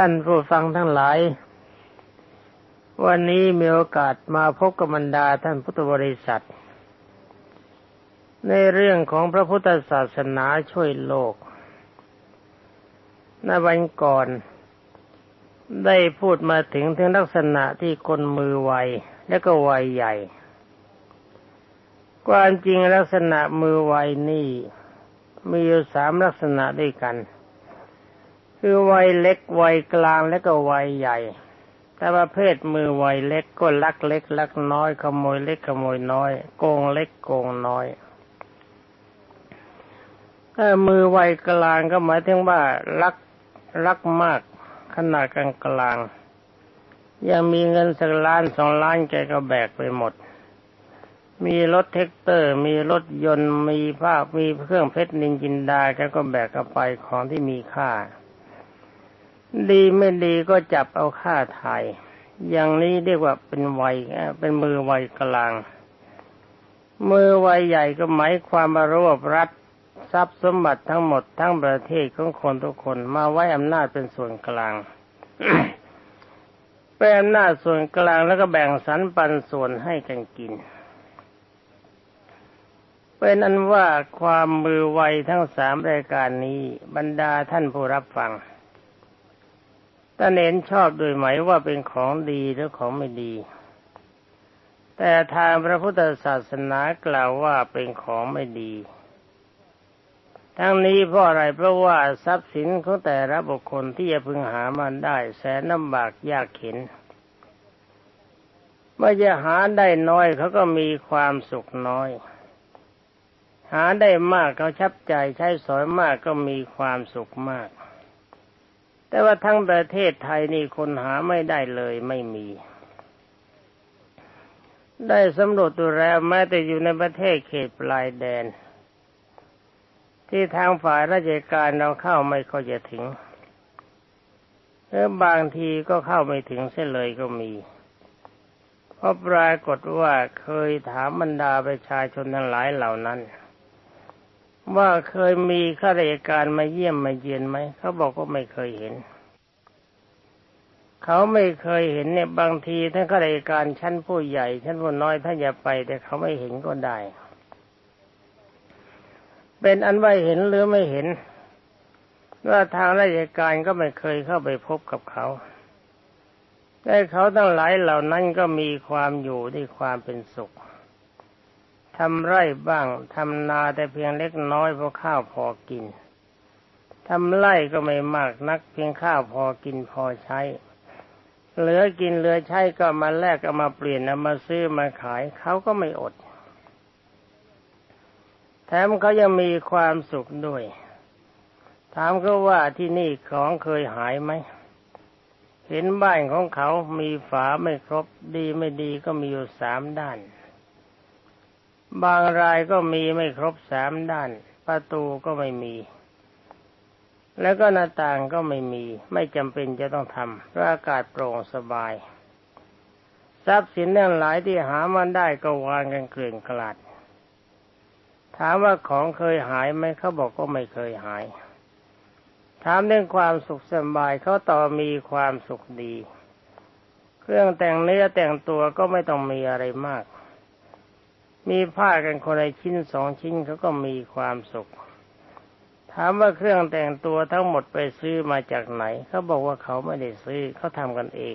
ท่านผู้ฟังทั้งหลาย วันนี้มีโอกาสมาพบกับบรรดาท่านพุทธบริษัท ในเรื่องของพระพุทธศาสนาช่วยโลกในวันก่อน ได้พูดมาถึงถึงลักษณะที่คนมือไวและก็ไวใหญ่ ความจริงลักษณะมือไวนี่ มีอยู่สามลักษณะด้วยกัน คือวัยเล็กวัยกลางและก็วัยใหญ่ แต่ประเภทมือวัยเล็กก็ลักเล็ก ลักน้อยขโมยเล็กขโมยน้อย โกงเล็กโกงน้อยถ้ามือวัยกลางก็หมายถึงว่าลักลักมากขนาดกลางกลางยังมีเงินสักล้านสองล้านแกก็แบกไปหมด มีรถเท็กเตอร์ มีรถยนต์มีภาพมีเครื่องเพชรนินจินดาแกก็แบกกระไปของที่มีค่า ดีไม่ดีก็จับเอาค่าไทย อย่างนี้เรียกว่าเป็นวัยเป็นมือวัยกลาง มือวัยใหญ่ก็หมายความมารวบรัดทรัพย์สมบัติทั้งหมดทั้งประเทศของคนทุกคนมาไว้อำนาจเป็นส่วนกลางเป็นอำนาจส่วนกลางแล้วก็แบ่งสรรปันส่วนให้กันกิน เป็นอันว่าความมือไวทั้งสามรายการนี้ บรรดาท่านผู้รับฟัง ถ้าเน้นชอบโดยไหมว่าเป็นของดีหรือของไม่ดี แต่ทางพระพุทธศาสนากล่าวว่าเป็นของไม่ดี ทั้งนี้เพราะอะไรเพราะว่าทรัพย์สินของแต่ละบุคคลที่จะพึงหามันได้แสนลำบากยากเข็นเมื่อจะหาได้น้อยเขาก็มีความสุขน้อย หาได้มากเขาชับใจใช้สอยมากก็มีความสุขมาก แต่ว่าทั้งประเทศไทยนี่คนหาไม่ได้เลยไม่มี ได้สำรวจดูแล้วแม้แต่อยู่ในประเทศเขตปลายแดน ที่ทางฝ่ายราชการเราเข้าไม่ค่อยจะถึงหรือบางทีก็เข้าไม่ถึงเสียเลยก็มี เพราะปรากฏว่าเคยถามบรรดาประชาชนทั้งหลายเหล่านั้น ว่าเคยมีข้าราชการมาเยี่ยมมาเยียนไหม เขาบอกว่าไม่เคยเห็น เขาไม่เคยเห็นเนี่ยบางทีท่านข้าราชการชั้นผู้ใหญ่ ชั้นผู้น้อยท่านอย่าไป แต่เขาไม่เห็นก็ได้ เป็นอันว่าเห็นหรือไม่เห็น ว่าทางราชการก็ไม่เคยเข้าไปพบกับเขาแต่เขาทั้งหลายเหล่านั้นก็มีความอยู่ด้วยความเป็นสุข ทำไร่บ้างทำนาแต่เพียงเล็กน้อยพราะข้าวพอกินทำไร่ก็ไม่มากนัก เพียงข้าวพอกินพอใช้ เหลือกินเหลือใช้ก็มาแลกเอามาเปลี่ยนเอามาซื้อมาขายเขาก็ไม่อด แถมเขายังมีความสุขด้วย ถามเขาว่าที่นี่ของเคยหายไหมเห็นบ้านของเขามีฝาไม่ครบดีไม่ดีก็มีอยู่สามด้าน บางรายก็มีไม่ครบสามด้าน ประตูก็ไม่มี แล้วก็หน้าต่างก็ไม่มี ไม่จำเป็นจะต้องทำเพราะอากาศโปร่งสบาย ทรัพย์สินนั่นหลายที่หามันได้ก็วางกันเกลื่อนกลาดถามว่าของเคยหายไหมเขาบอกก็ไม่เคยหาย ถามเรื่องความสุขสบายเขาต่อมีความสุขดี เครื่องแต่งเนื้อแต่งตัวก็ไม่ต้องมีอะไรมาก มีผ้ากันคนละชิ้นสองชิ้นเขาก็มีความสุข ถามว่าเครื่องแต่งตัวทั้งหมดไปซื้อมาจากไหน เขาบอกว่าเขาไม่ได้ซื้อเขาทำกันเอง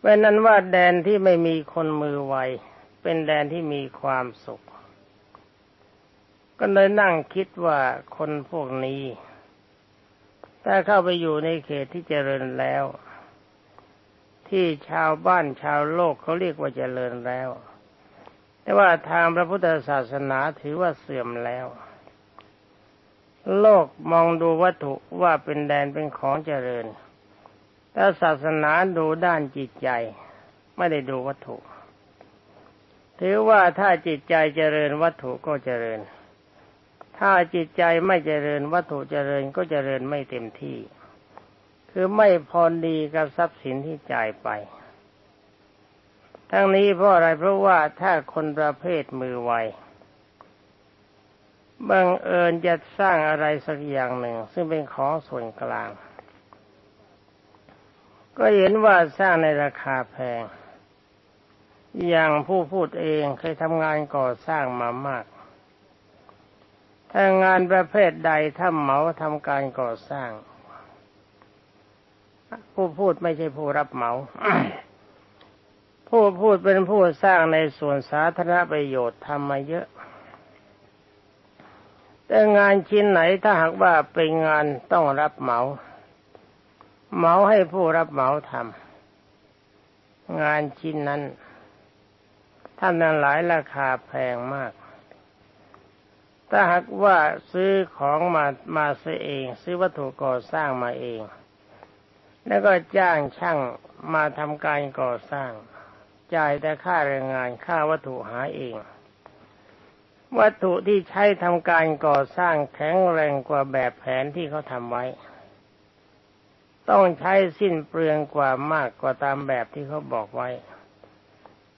เป็นนั้นว่าแดนที่ไม่มีคนมือไว เป็นแดนที่มีความสุข ก็เลยนั่งคิดว่าคนพวกนี้ ถ้าเข้าไปอยู่ในเขตที่เจริญแล้ว ที่ชาวบ้านชาวโลกเขาเรียกว่าเจริญแล้ว แต่ว่าทางพระพุทธศาสนาถือว่าเสื่อมแล้ว โลกมองดูวัตถุว่าเป็นแดนเป็นของเจริญ แต่ศาสนาดูด้านจิตใจ ไม่ได้ดูวัตถุ ถือว่าถ้าจิตใจเจริญวัตถุก็เจริญ ถ้าจิตใจไม่เจริญวัตถุเจริญก็เจริญไม่เต็มที่ คือไม่พอดีกับทรัพย์สินที่จ่ายไป ทั้งนี้เพราะอะไรเพราะว่าถ้าคนประเภทมือไวบังเอิญจะสร้างอะไรสักอย่างหนึ่ง ซึ่งเป็นของส่วนกลาง ก็เห็นว่าสร้างในราคาแพง อย่างผู้พูดเองเคยทำงานก่อสร้างมามาก ถ้างานประเภทใดถ้าเหมาทำการก่อสร้าง ผู้พูดไม่ใช่ผู้รับเหมา ผู้พูดเป็นผู้สร้างในส่วนสาธารณประโยชน์ทำมาเยอะ แต่งานชิ้นไหนถ้าหากว่าเป็นงานต้องรับเหมา เหมาให้ผู้รับเหมาทำงานชิ้นนั้นท่านนั้นหลายราคาแพงมาก ถ้าหากว่าซื้อของมามาซื้อเอง ซื้อวัตถุก่อสร้างมาเอง แล้วก็จ้างช่างมาทำการก่อสร้าง จ่ายแต่ค่าแรงงานค่าวัตถุหาเอง วัตถุที่ใช้ทำการก่อสร้างแข็งแรงกว่าแบบแผนที่เขาทำไว้ ต้องใช้สิ้นเปลืองกว่ามากกว่าตามแบบที่เขาบอกไว้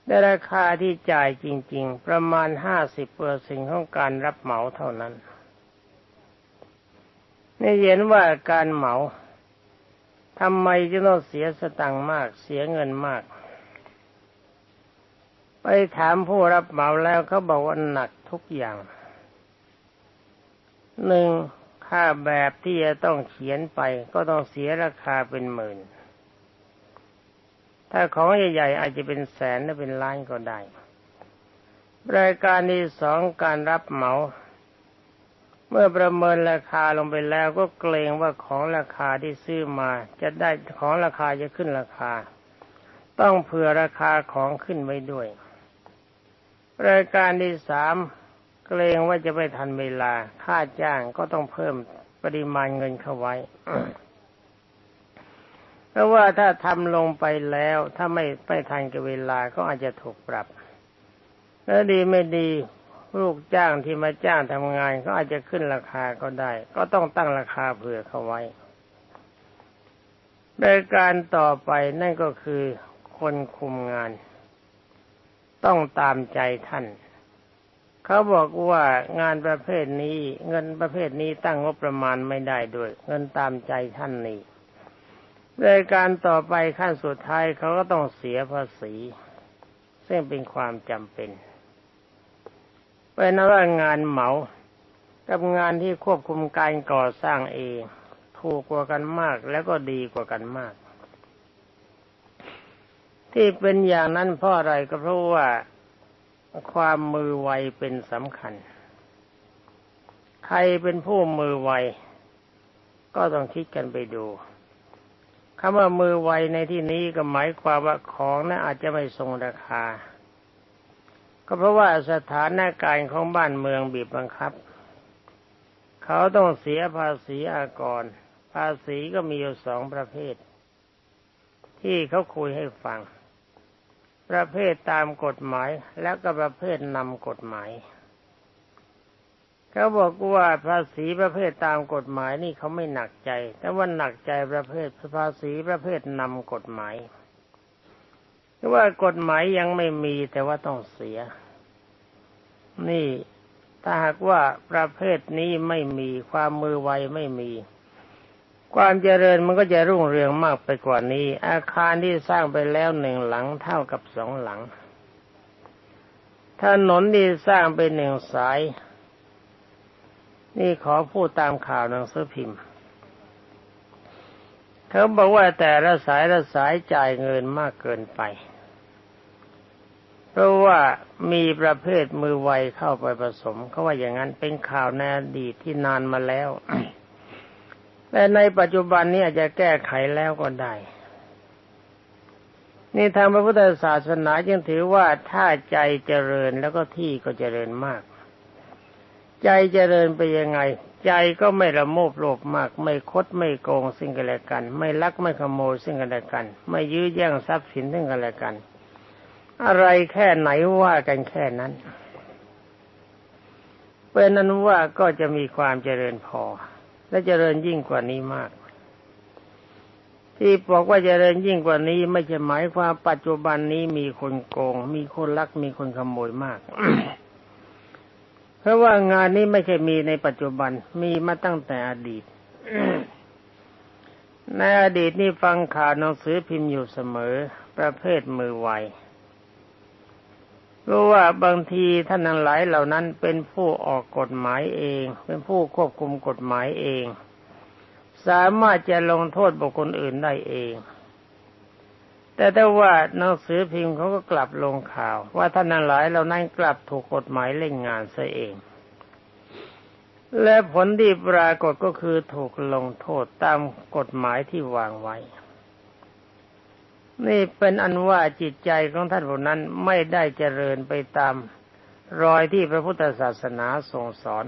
แต่ราคาที่จ่ายจริง ๆ ประมาณห้าสิบเปอร์เซ็นของการรับเหมาเท่านั้นนี่เห็นว่าการเหมา ทำไมจะต้องเสียสตังค์มาก เสียเงินมาก ไปถามผู้รับเหมาแล้วเขาบอกว่าหนักทุกอย่างหนึ่งค่าแบบที่จะต้องเขียนไปก็ต้องเสียราคาเป็นหมื่น ถ้าของใหญ่ๆอาจจะเป็นแสนหรือเป็นล้านก็ได้รายการที่สองการรับเหมา เมื่อประเมินราคาลงไปแล้วก็เกรงว่าของราคาที่ซื้อมา จะได้ของราคาจะขึ้นราคา ต้องเผื่อราคาของขึ้นไว้ด้วย รายการที่สามเกรงว่าจะไม่ทันเวลา ค่าจ้างก็ต้องเพิ่มปริมาณเงินเข้าไว้เพราะว่าถ้าทำลงไปแล้วถ้าไม่ไม่ทันกับเวลาก็อาจจะถูกปรับ แล้วดีไม่ดี ลูกจ้างที่มาจ้างทำงานก็อาจจะขึ้นราคาก็ได้ ก็ต้องตั้งราคาเผื่อเขาไว้รายการต่อไปนั่นก็คือคนคุมงาน ต้องตามใจท่าน เขาบอกว่างานประเภทนี้ เงินประเภทนี้ตั้งงบประมาณไม่ได้ด้วย เงินตามใจท่านนี่รายการต่อไปขั้นสุดท้ายเขาก็ต้องเสียภาษี ซึ่งเป็นความจำเป็น เป็นว่างานเหมากับงานที่ควบคุมการก่อสร้างเองถูกกว่ากันมากแล้วก็ดีกว่ากันมาก ที่เป็นอย่างนั้นเพราะอะไรก็เพราะว่าความมือไวเป็นสำคัญ ใครเป็นผู้มือไว ก็ต้องคิดกันไปดูคำว่ามือไวในที่นี้ก็หมายความว่าของนั้นอาจจะไม่ทรงราคา ก็เพราะว่าสถานการณ์ของบ้านเมืองบีบบังคับ เขาต้องเสียภาษีอากร ภาษีก็มีอยู่สองประเภท ที่เขาคุยให้ฟัง ประเภทตามกฎหมายและก็ประเภทนำกฎหมายเขาบอกว่าภาษีประเภทตามกฎหมายนี่เขาไม่หนักใจ แต่ว่าหนักใจประเภทภาษีประเภทนำกฎหมาย คือว่ากฎหมายยังไม่มีแต่ว่าต้องเสีย นี่ถ้าหากว่าประเภทนี้ไม่มีความมือไวไม่มี ความเจริญมันก็จะรุ่งเรืองมากไปกว่านี้ อาคารที่สร้างไปแล้วหนึ่งหลังเท่ากับสองหลังถนนที่สร้างไปหนึ่งสาย นี่ขอพูดตามข่าวหนังสือพิมพ์เขาบอกว่าแต่ละสายละสายจ่ายเงินมากเกินไป ราะว่ามีประเภทมือไวเข้าไปผสม เขาว่าอย่างนั้นเป็นข่าวในอดีตที่นานมาแล้วแต่ในปัจจุบันนี้อาจจะแก้ไขแล้วก็ได้ นี่ทางพระพุทธศาสนาจึงถือว่าถ้าใจเจริญแล้วก็ที่ก็เจริญมาก ใจเจริญไปยังไง ใจก็ไม่ละโมบโลภมาก ไม่คดไม่โกงซึ่งกันและกัน ไม่ลักไม่ขโมยซึ่งกันและกัน ไม่ยื้อแย่งทรัพย์สินซึ่งกันและกัน อะไรแค่ไหนว่ากันแค่นั้นเป็นนั้นว่าก็จะมีความเจริญพอ และเจริญยิ่งกว่านี้มาก ที่บอกว่าเจริญยิ่งกว่านี้ ไม่ใช่หมายความปัจจุบันนี้มีคนโกง มีคนลักมีคนขโมยมาก เพราะว่างานนี้ไม่ใช่มีในปัจจุบันมีมาตั้งแต่อดีตในอดีตนี่ฟังข่าวหนังสือพิมพ์อยู่เสมอ ประเภทมือไว รู้ว่าบางทีท่านทั้งหลายเหล่านั้นเป็นผู้ออกกฎหมายเอง เป็นผู้ควบคุมกฎหมายเอง สามารถจะลงโทษบุคคลอื่นได้เอง แต่ถ้าว่าหนังสือพิมพ์เขาก็กลับลงข่าว ว่าท่านทั้งหลายเหล่านั้นกลับถูกกฎหมายเล่นงานซะเอง และผลที่ปรากฏก็คือถูกลงโทษตามกฎหมายที่วางไว้ นี่เป็นอันว่าจิตใจของท่านผู้นั้นไม่ได้เจริญไปตามรอยที่พระพุทธศาสนาทรงสอน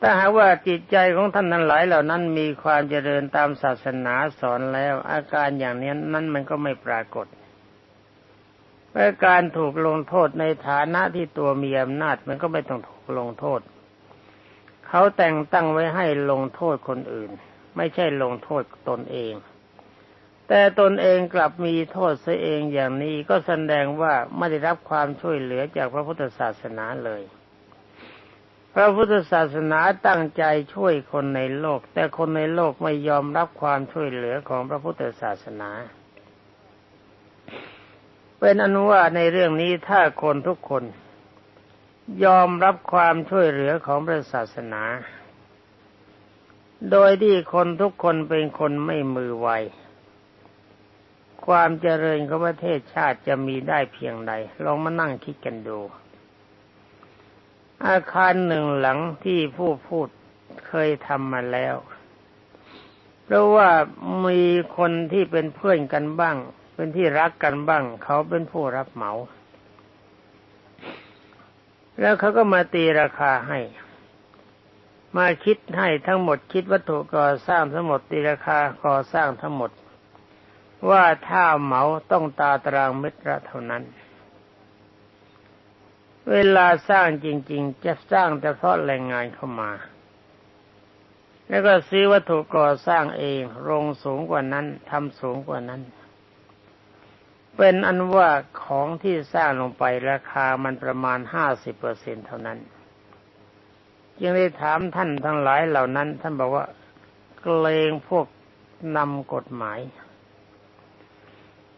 ถ้าหากว่าจิตใจของท่านนั้นหลายเหล่านั้นมีความเจริญตามศาสนาสอนแล้ว อาการอย่างนี้นั้นมันก็ไม่ปรากฏเพราะการถูกลงโทษในฐานะที่ตัวมีอำนาจมันก็ไม่ต้องถูกลงโทษ เขาแต่งตั้งไว้ให้ลงโทษคนอื่น ไม่ใช่ลงโทษตนเอง แต่ตนเองกลับมีโทษเสียเองอย่างนี้ก็แสดงว่าไม่ได้รับความช่วยเหลือจากพระพุทธศาสนาเลย พระพุทธศาสนาตั้งใจช่วยคนในโลก แต่คนในโลกไม่ยอมรับความช่วยเหลือของพระพุทธศาสนาเป็นอนุว่าในเรื่องนี้ถ้าคนทุกคน ยอมรับความช่วยเหลือของพระศาสนา โดยที่คนทุกคนเป็นคนไม่มือไว ความเจริญของประเทศชาติจะมีได้เพียงใดลองมานั่งคิดกันดู อาคารหนึ่งหลังที่ผู้พูดเคยทำมาแล้ว เพราะว่ามีคนที่เป็นเพื่อนกันบ้าง เป็นที่รักกันบ้าง เขาเป็นผู้รับเหมา แล้วเขาก็มาตีราคาให้ มาคิดให้ทั้งหมดคิดวัตถุก่อสร้างทั้งหมดตีราคาก่อสร้างทั้งหมด ว่าถ้าเหมาต้องตาตารางเมตรละเท่านั้น เวลาสร้างจริง ๆ จะสร้างแต่เพราะแรงงานเข้ามา แล้วก็ซื้อวัตถุก่อสร้างเองโรงสูงกว่านั้นทำสูงกว่านั้น เป็นอันว่าของที่สร้างลงไปราคามันประมาณห้าสิบเปอร์เซ็นเท่านั้น จึงได้ถามท่านทั้งหลายเหล่านั้น ท่านบอกว่าเกรงพวกนำกฎหมาย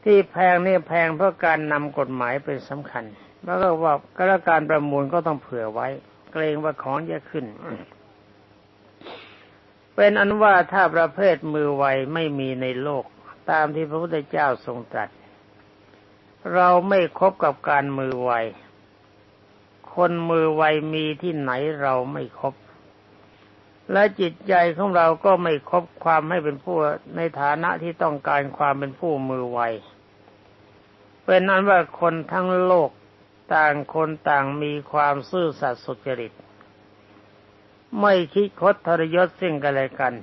ที่แพงนี่แพงเพราะการนำกฎหมายเป็นสำคัญ แล้วก็ว่าก็แล้วการประมูลก็ต้องเผื่อไว้ เกรงว่าของจะขึ้น เป็นอันว่าถ้าประเภทมือไวไม่มีในโลก ตามที่พระพุทธเจ้าทรงตรัส เราไม่คบกับการมือไวคนมือไวมีที่ไหนเราไม่คบ และจิตใจของเราก็ไม่คบความให้เป็นผู้ในฐานะที่ต้องการความเป็นผู้มือไว เป็นนั้นว่าคนทั้งโลกต่างคนต่างมีความซื่อสัตย์สุจริต ไม่คิดคดทรยศซึ่งกันและกัน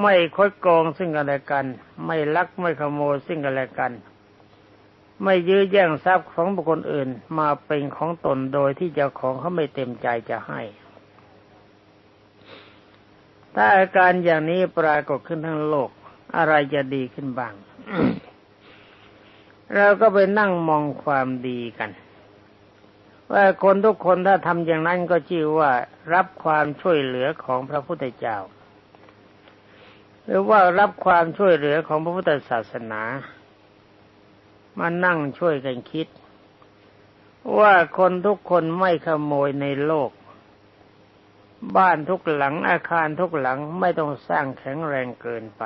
ไม่คดโกงซึ่งกันและกัน ไม่ลักไม่ขโมยซึ่งกันและกัน ไม่ยื้อแย่งทรัพย์ของบุคคลอื่นมาเป็นของตนโดยที่เจ้าของเขาไม่เต็มใจจะให้ถ้าอาการอย่างนี้ปรากฏขึ้นทั้งโลก อะไรจะดีขึ้นบ้าง เราก็ไปนั่งมองความดีกัน ว่าคนทุกคนถ้าทำอย่างนั้นก็ชื่อว่ารับความช่วยเหลือของพระพุทธเจ้า หรือว่ารับความช่วยเหลือของพระพุทธศาสนา มานั่งช่วยกันคิด ว่าคนทุกคนไม่ขโมยในโลก บ้านทุกหลังอาคารทุกหลังไม่ต้องสร้างแข็งแรงเกินไป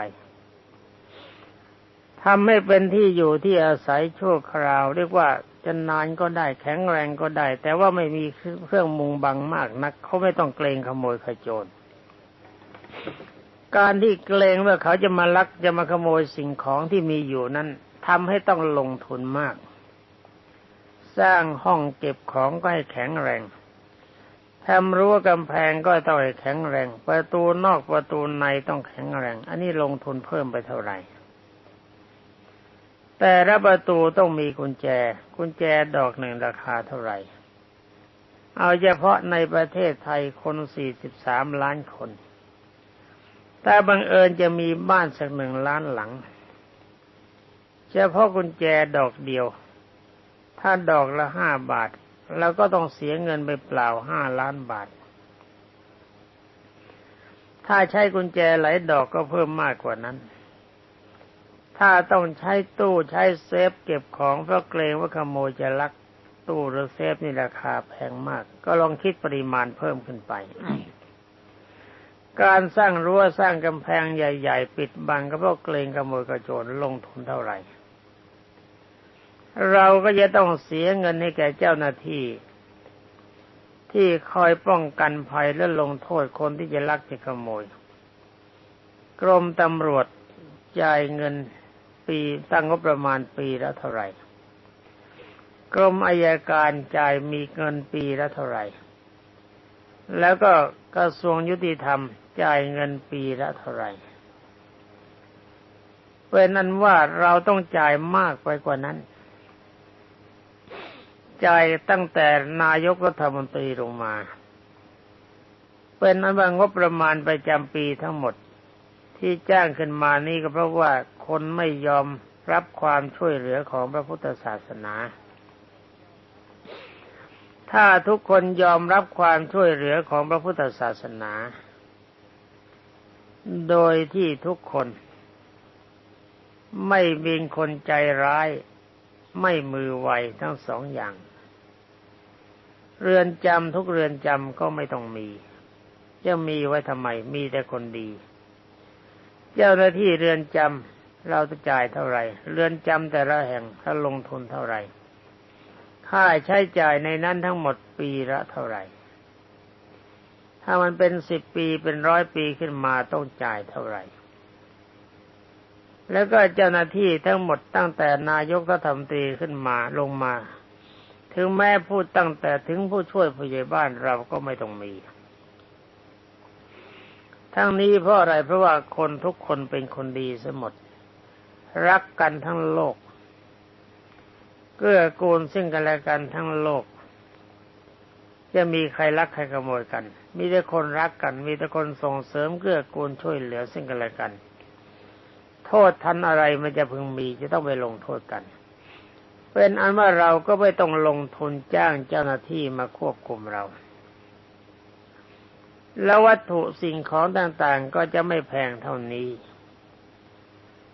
ทำให้เป็นที่อยู่ที่อาศัยชั่วคราว เรียกว่าจะนานก็ได้แข็งแรงก็ได้ แต่ว่าไม่มีเครื่องมุงบังมากนักเขาไม่ต้องเกรงขโมยขโจรการที่เกรงว่าเขาจะมาลักจะมาขโมยสิ่งของที่มีอยู่นั้นทำให้ต้องลงทุนมาก สร้างห้องเก็บของก็ให้แข็งแรงทำรั้วกำแพงก็ต้องให้แข็งแรง ประตูนอกประตูในต้องแข็งแรง อันนี้ลงทุนเพิ่มไปเท่าไหร่ แต่ละประตูต้องมีกุญแจ กุญแจดอกหนึ่งราคาเท่าไหร่ เอาเฉพาะในประเทศไทยคนสี่สิบสามล้านคนถ้าบังเอิญจะมีบ้านสักหนึ่งล้านหลัง เฉพาะกุญแจดอกเดียว ถ้าดอกละห้าบาทเราก็ต้องเสียเงินไปเปล่าห้าล้านบาท ถ้าใช้กุญแจหลายดอกก็เพิ่มมากกว่านั้น ถ้าต้องใช้ตู้ใช้เซฟเก็บของเพราะเกรงว่าขโมยจะลักตู้หรือเซฟนี่ราคาแพงมาก ก็ลองคิดปริมาณเพิ่มขึ้นไป การสร้างรั้วสร้างกำแพงใหญ่ ๆ ปิดบังก็เพราะเกรงขโมยกระโจนลงทุนเท่าไหร่ เราก็จะต้องเสียเงินให้แก่เจ้าหน้าที่ ที่คอยป้องกันภัยและลงโทษคนที่จะลักจะขโมย กรมตำรวจจ่ายเงิน ปีตั้งงบประมาณปีละเท่าไหร่ กรมอายการจ่ายมีเงินปีละเท่าไหร่ แล้วก็กระทรวงยุติธรรมจ่ายเงินปีละเท่าไหร่เป็นนั้นว่าเราต้องจ่ายมากไปกว่านั้น จ่ายตั้งแต่นายกรัฐมนตรีลงมา เป็นนั้นว่างบประมาณประจำปีทั้งหมดที่จ้างขึ้นมานี่ก็เพราะว่า คนไม่ยอมรับความช่วยเหลือของพระพุทธศาสนา ถ้าทุกคนยอมรับความช่วยเหลือของพระพุทธศาสนา โดยที่ทุกคน ไม่มีคนใจร้าย ไม่มือไวทั้งสองอย่าง เรือนจำทุกเรือนจำก็ไม่ต้องมีจะมีไว้ทำไม มีแต่คนดี เจ้าหน้าที่เรือนจำ เราจะจ่ายเท่าไหร่เรือนจำแต่ละแห่งถ้าลงทุนเท่าไหร่ค่าใช้จ่ายในนั้นทั้งหมดปีละเท่าไหร่ ถ้ามันเป็นสิบปีเป็นร้อยปีขึ้นมาต้องจ่ายเท่าไหร่ แล้วก็เจ้าหน้าที่ทั้งหมดตั้งแต่นายกรัฐมนตรีขึ้นมาลงมา ถึงแม้พูดตั้งแต่ถึงผู้ช่วยผู้ใหญ่บ้านเราก็ไม่ต้องมี ทั้งนี้เพราะอะไรเพราะว่าคนทุกคนเป็นคนดีเสมด รักกันทั้งโลก เกื้อกูลซึ่งกันและกันทั้งโลก จะมีใครรักใครขโมยกัน มีแต่คนรักกัน มีแต่คนส่งเสริมเกื้อกูลช่วยเหลือซึ่งกันและกัน โทษทันอะไรมันจะพึงมีจะต้องไปลงโทษกัน เป็นอันว่าเราก็ไม่ต้องลงทุนจ้างเจ้าหน้าที่มาควบคุมเราแล้ววัตถุสิ่งของต่างๆ ก็จะไม่แพงเท่านี้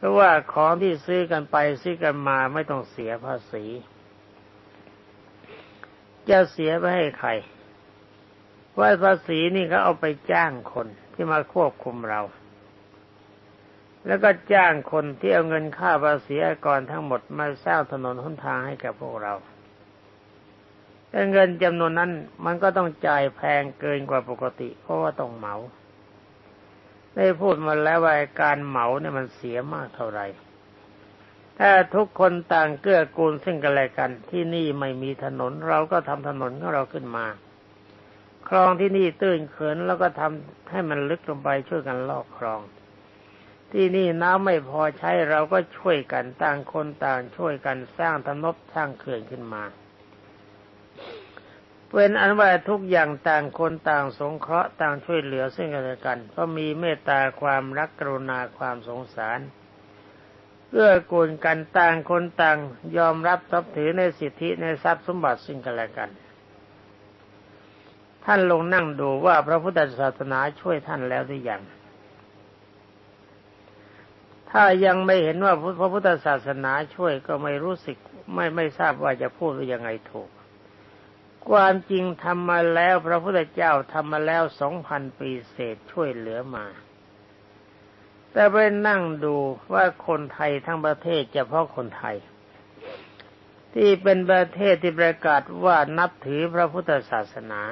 เพราะว่าของที่ซื้อกันไปซื้อกันมาไม่ต้องเสียภาษี จะเสียไปให้ใครว่าภาษีนี่เขาเอาไปจ้างคนที่มาควบคุมเรา แล้วก็จ้างคนที่เอาเงินค่าภาษีก่อนทั้งหมดมาสร้างถนนหนทางให้กับพวกเราแต่เงินจำนวนนั้นมันก็ต้องจ่ายแพงเกินกว่าปกติ เพราะว่าต้องเหมา ได้พูดมาแล้วว่าการเหมาเนี่ยมันเสียมากเท่าไหร่ ถ้าทุกคนต่างเกื้อกูลซึ่งกันและกัน ที่นี่ไม่มีถนน เราก็ทำถนนของเราขึ้นมา คลองที่นี่ตื้นเขินแล้วก็ทำให้มันลึกลงไปช่วยกันลอกคลอง ที่นี่น้ำไม่พอใช้เราก็ช่วยกันต่างคนต่างช่วยกันสร้างถนนสร้างเขื่อนขึ้นมา เป็นอันว่าทุกอย่างต่างคนต่างสงเคราะห์ต่างช่วยเหลือซึ่งกันและกันเพราะมีเมตตาความรักกรุณาความสงสารเอื้อกูลกันต่างคนต่างยอมรับทับถือในสิทธิในทรัพย์สมบัติซึ่งกันและกัน ท่านลงนั่งดูว่าพระพุทธศาสนาช่วยท่านแล้วหรือยังถ้ายังไม่เห็นว่าพระพุทธศาสนาช่วยก็ไม่รู้สึกไม่ไม่ทราบว่าจะพูดยังไงถูก ความจริงทำมาแล้ว พระพุทธเจ้าทำมาแล้วสองพันปีเศษช่วยเหลือมา แต่ไปนั่งดูว่าคนไทยทั้งประเทศเฉพาะคนไทย ที่เป็นประเทศที่ประกาศว่านับถือพระพุทธศาสนา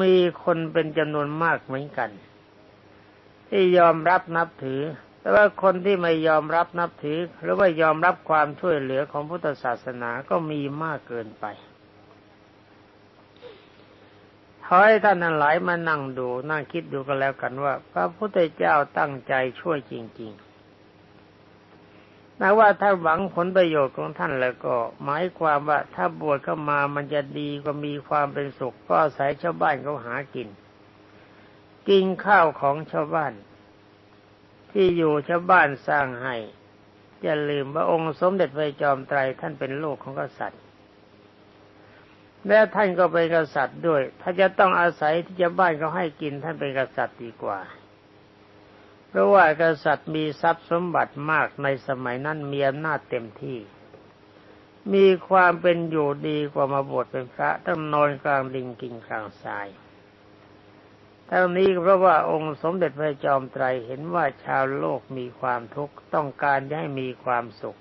มีคนเป็นจำนวนมากเหมือนกัน ที่ยอมรับนับถือ แต่ว่าคนที่ไม่ยอมรับนับถือ หรือว่ายอมรับความช่วยเหลือของพุทธศาสนาก็มีมากเกินไปขอให้ท่านทั้งหลายมานั่งดู นั่งคิดดูกันแล้วกันว่า พระพุทธเจ้าตั้งใจช่วยจริงๆนะว่าถ้าหวังผลประโยชน์ของท่านแล้วก็ หมายความว่าถ้าบวชเข้ามามันจะดีกว่ามีความเป็นสุขเพราะอาศัยชาวบ้านเขาหากิน กินข้าวของชาวบ้าน ที่อยู่ชาวบ้านสร้างให้อย่าลืมว่าองค์สมเด็จพระจอมไตรท่านเป็นลูกของกษัตริย์ และท่านก็เป็นกษัตริย์ด้วย ถ้าจะต้องอาศัยที่จะบ้านเขาให้กินท่านเป็นกษัตริย์ดีกว่า เพราะว่ากษัตริย์มีทรัพย์สมบัติมากในสมัยนั้นมีอำนาจเต็มที่ มีความเป็นอยู่ดีกว่ามาบวชเป็นพระต้องนอนกลางดินกินกลางทราย ทั้งนี้เพราะว่าองค์สมเด็จพระจอมไตรเห็นว่าชาวโลกมีความทุกข์ต้องการให้มีความสุข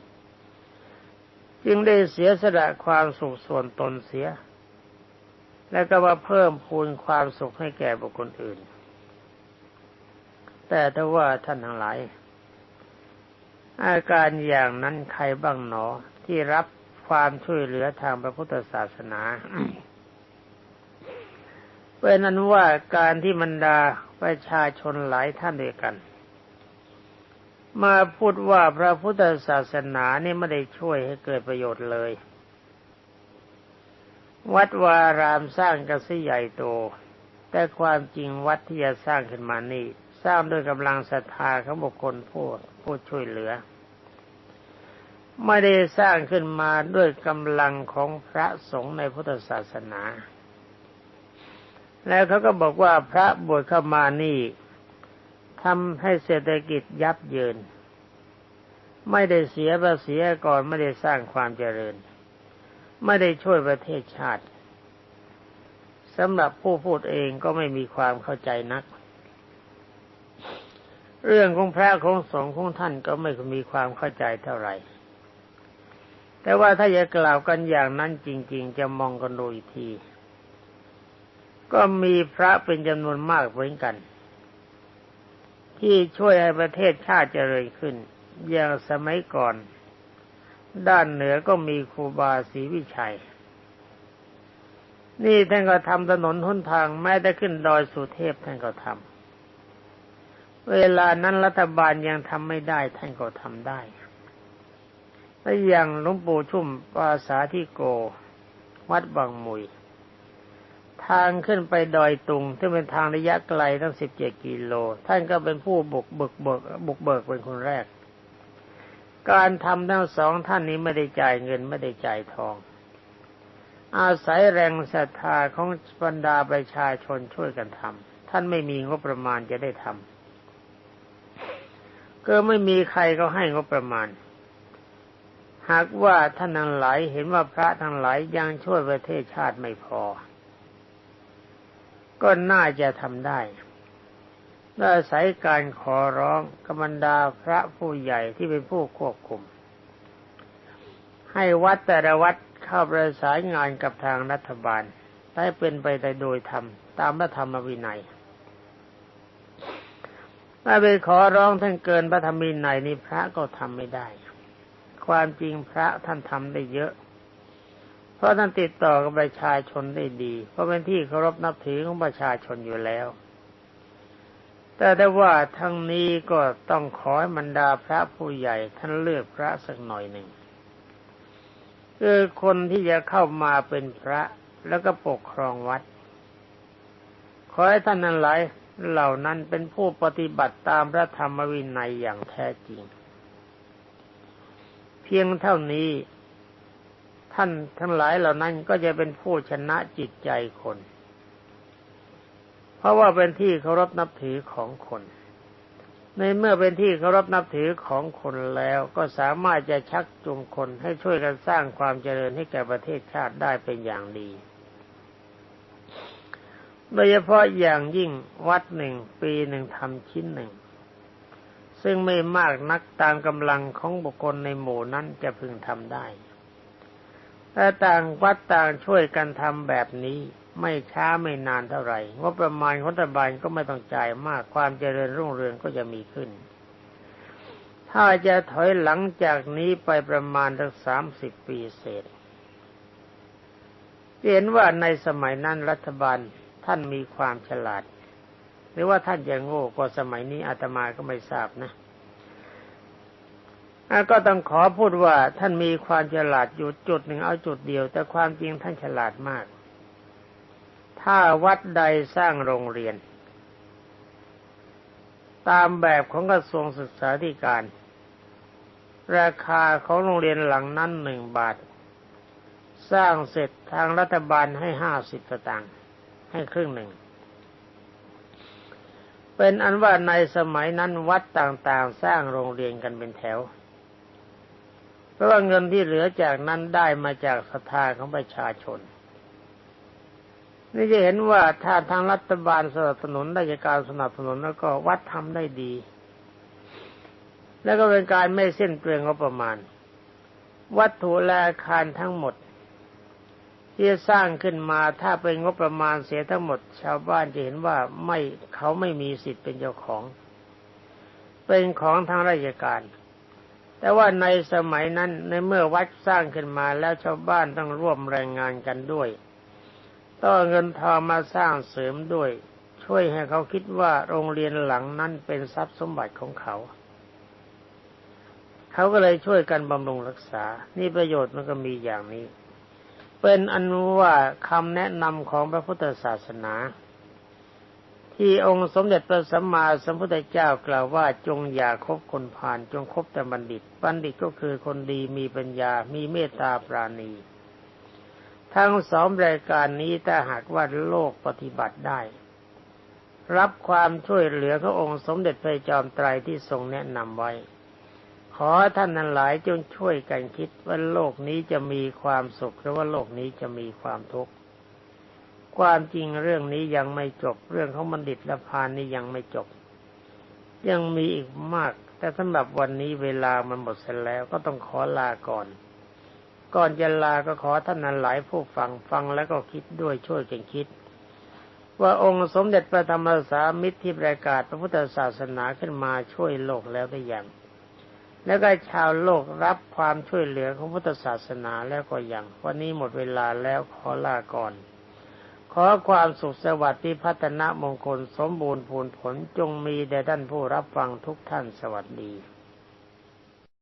จึงได้เสียสละความสุขส่วนตนเสีย และก็ว่าเพิ่มพูนความสุขให้แก่บุคคลอื่น แต่ถ้าว่าท่านทั้งหลาย อาการอย่างนั้นใครบ้างหนอที่รับความช่วยเหลือทางพระพุทธศาสนา เป็นนั้นว่าการที่บรรดาประชาชนหลายท่านด้วยกัน มาพูดว่าพระพุทธศาสนานี่ไม่ได้ช่วยให้เกิดประโยชน์เลย วัดวารามสร้างกันสิใหญ่โต แต่ความจริงวัดที่จะสร้างขึ้นมานี่ สร้างด้วยกำลังศรัทธาของบุคคลผู้ผู้ช่วยเหลือ ไม่ได้สร้างขึ้นมาด้วยกำลังของพระสงฆ์ในพุทธศาสนา แล้วเขาก็บอกว่าพระบวชเข้ามานี่ทำให้เศรษฐกิจยับเยิน ไม่ได้เสียภาษีก่อนไม่ได้สร้างความเจริญ ไม่ได้ช่วยประเทศชาติสำหรับผู้พูดเองก็ไม่มีความเข้าใจนัก เรื่องของพระของสงฆ์ของท่านก็ไม่มีความเข้าใจเท่าไหร่ แต่ว่าถ้าจะกล่าวกันอย่างนั้นจริง ๆ จะมองกันดูอีกที ก็มีพระเป็นจำนวนมากเหมือนกัน ที่ช่วยให้ประเทศชาติเจริญขึ้น อย่างสมัยก่อน ด้านเหนือก็มีครูบาศรีวิชัย นี่ท่านก็ทำถนนหนทางแม้แต่ขึ้นดอยสุเทพท่านก็ทำเวลานั้นรัฐบาลยังทำไม่ได้ท่านก็ทำได้และอย่างหลวงปู่ชุ่มปาสาที่โก วัดบางมุย ทางขึ้นไปดอยตุงที่เป็นทางระยะไกลตั้งสิบเจ็ดกิโล ท่านก็เป็นผู้บุกเบิกเบิกบุกเบิกเป็นคนแรก การทำทั้งสองท่านนี้ไม่ได้จ่ายเงินไม่ได้จ่ายทอง อาศัยแรงศรัทธาของบรรดาประชาชนช่วยกันทำท่านไม่มีงบประมาณจะได้ทำก็ไม่มีใครก็ให้งบประมาณหากว่าท่านทั้งหลายเห็นว่าพระทั้งหลายยังช่วยประเทศชาติไม่พอ ก็น่าจะทำได้ด้อาศัยการขอร้องกบรรดาพระผู้ใหญ่ที่เป็นผู้ควบคุม ให้วัดแต่ละวัดเข้าประสานงานกับทางรัฐบาลได้เป็นไปแต่โดยธรรมตามพระธรรมวินัยถ้าไปขอร้องท่านเกินพระธรรมวินัยนี่พระก็ทำไม่ได้ ความจริงพระท่านทำได้เยอะ เพราะท่านติดต่อกับประชาชนได้ดี เพราะเป็นที่เคารพนับถือของประชาชนอยู่แล้ว แต่ได้ว่าทั้งนี้ก็ต้องขอให้บรรดาพระผู้ใหญ่ท่านเลือกพระสักหน่อยหนึ่งคือคนที่จะเข้ามาเป็นพระแล้วก็ปกครองวัด ขอให้ท่านนั้นหลายเหล่านั้นเป็นผู้ปฏิบัติตามพระธรรมวินัยอย่างแท้จริง เพียงเท่านี้ ท่านทั้งหลายเหล่านั้นก็จะเป็นผู้ชนะจิตใจคน เพราะว่าเป็นที่เคารพนับถือของคน ในเมื่อเป็นที่เคารพนับถือของคนแล้วก็สามารถจะชักจูงคนให้ช่วยกันสร้างความเจริญให้แก่ประเทศชาติได้เป็นอย่างดี โดยเฉพาะอย่างยิ่งวัดหนึ่งปีหนึ่งทำชิ้นหนึ่ง ซึ่งไม่มากนักตามกำลังของบุคคลในหมู่นั้นจะพึงทำได้ ถ้าต่างวัดต่างช่วยกันทำแบบนี้ไม่ช้าไม่นานเท่าไหร่งบประมาณของรัฐบาลก็ไม่ต้องจ่ายมากความเจริญรุ่งเรืองก็จะมีขึ้น ถ้าจะถอยหลังจากนี้ไปประมาณสักสามสิบปีเศษเห็นว่าในสมัยนั้นรัฐบาลท่านมีความฉลาด หรือว่าท่านจะโง่กว่าสมัยนี้อาตมาก็ไม่ทราบนะ ก็ต้องขอพูดว่าท่านมีความฉลาดอยู่จุดหนึ่งเอาจุดเดียว แต่ความจริงท่านฉลาดมาก ถ้าวัดใดสร้างโรงเรียน ตามแบบของกระทรวงศึกษาธิการ ราคาของโรงเรียนหลังนั้นหนึ่งบาท สร้างเสร็จทางรัฐบาลให้ห้าสิบสตางค์ให้ครึ่งหนึ่งเป็นอันว่าในสมัยนั้นวัดต่างๆ สร้างโรงเรียนกันเป็นแถว เพราะว่าเงินที่เหลือจากนั้นได้มาจากศรัทธาของประชาชน นี่จะเห็นว่าถ้าทางรัฐบาลสนับสนุนราชการสนับสนุนแล้วก็วัดทำได้ดี แล้วก็เป็นการไม่เส้นเปลืองงบประมาณ วัตถุและอาคารทั้งหมดที่สร้างขึ้นมาถ้าเป็นงบประมาณเสียทั้งหมด ชาวบ้านจะเห็นว่าไม่เขาไม่มีสิทธิ์เป็นเจ้าของ เป็นของทางราชการ แต่ว่าในสมัยนั้นในเมื่อวัดสร้างขึ้นมาแล้วชาวบ้านต้องร่วมแรงงานกันด้วยต้องเงินทองมาสร้างเสริมด้วย ช่วยให้เขาคิดว่าโรงเรียนหลังนั้นเป็นทรัพย์สมบัติของเขา เขาก็เลยช่วยกันบำรุงรักษา นี่ประโยชน์มันก็มีอย่างนี้ เป็นอนุว่าคำแนะนำของพระพุทธศาสนา ที่องค์สมเด็จพระสัมมาสัมพุทธเจ้ากล่าวว่าจงอย่าคบคนผ่านจงคบแต่บัณฑิต บัณฑิตก็คือคนดีมีปัญญา มีเมตตาปราณี ทั้งสองรายการนี้ถ้าหากว่าโลกปฏิบัติได้ รับความช่วยเหลือขององค์สมเด็จพระจอมไตรที่ทรงแนะนำไว้ ขอท่านนั้นหลายจงช่วยกันคิดว่าโลกนี้จะมีความสุขหรือว่าโลกนี้จะมีความทุกข์ ความจริงเรื่องนี้ยังไม่จบ เรื่องของบัณฑิตและพานนี้ยังไม่จบ ยังมีอีกมาก แต่สำหรับวันนี้เวลามันหมดเสร็จแล้วก็ต้องขอลาก่อน ก่อนจะลาก็ขอท่านนั้นหลายผู้ฟังฟังแล้วก็คิดด้วยช่วยกันคิด ว่าองค์สมเด็จพระธรรมสามิตรที่ประกาศพระพุทธศาสนาขึ้นมาช่วยโลกแล้วได้อย่าง แล้วก็ชาวโลกรับความช่วยเหลือของพุทธศาสนาแล้วก็อย่าง วันนี้หมดเวลาแล้วขอลาก่อน ขอความสุขสวัสดิ์ที่พัฒนามงคลสมบูรณ์ผลผลจงมีแด่ท่านผู้รับฟังทุกท่านสวัสดี